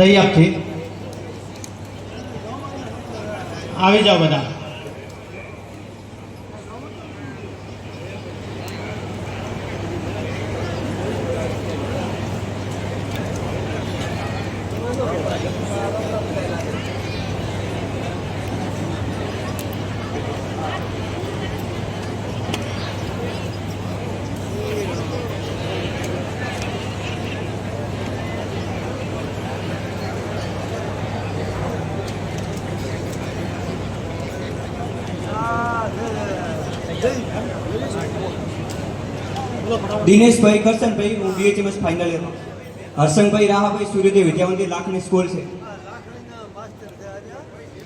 દરિયાપથી. આવી જાઓ બધા. દિનેશભાઈ, કરશનભાઈ, હું બીએચએમએસ ફાઇનલ યરમાં હર્ષંગભાઈ રાહાભાઈ સૂર્યદેવ વિદ્યામંદિર લાખની સ્કૂલ છે.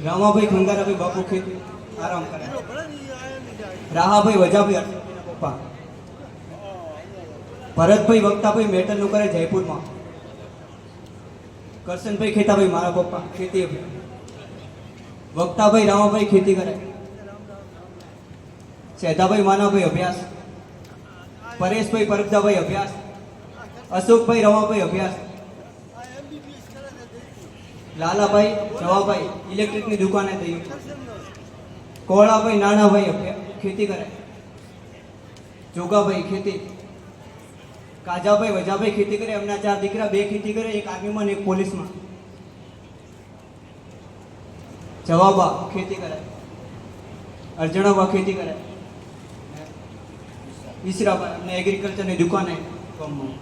રામાભાઈ, ખંગારાભાઈ, બાપુ ખેત. આરામ કરે. રાહાભાઈ, વજાભાઈ પપ્પા ભરતભાઈ, વક્તાભાઈ મેટલનું કરે જયપુરમાં. કરશનભાઈ, ખેતાભાઈ, મારા પપ્પા ખેતી વક્તાભાઈ, રામાભાઈ, ખેતી કરે. સેધાભાઈ માનાભાઈ અભ્યાસ, પરેશભાઈ પરબદાભાઈ અભ્યાસ, અશોકભાઈ રવાભાઈ અભ્યાસ, લાલાભાઈ જવાભાઈ ઇલેક્ટ્રિકની દુકાને થઈ કોળાભાઈ નાનાભાઈ ખેતી કરે, જોગાભાઈ ખેતી, કાજાભાઈ વજાભાઈ ખેતી કરે, એમના ચાર દીકરા, બે ખેતી કરે, એક આર્મીમાં એક પોલીસમાં. જવાબા ખેતી કરે, અર્જણાબા ખેતી કરે. ઈસરાભાઈ એમને એગ્રીકલ્ચરની દુકાને કામમાં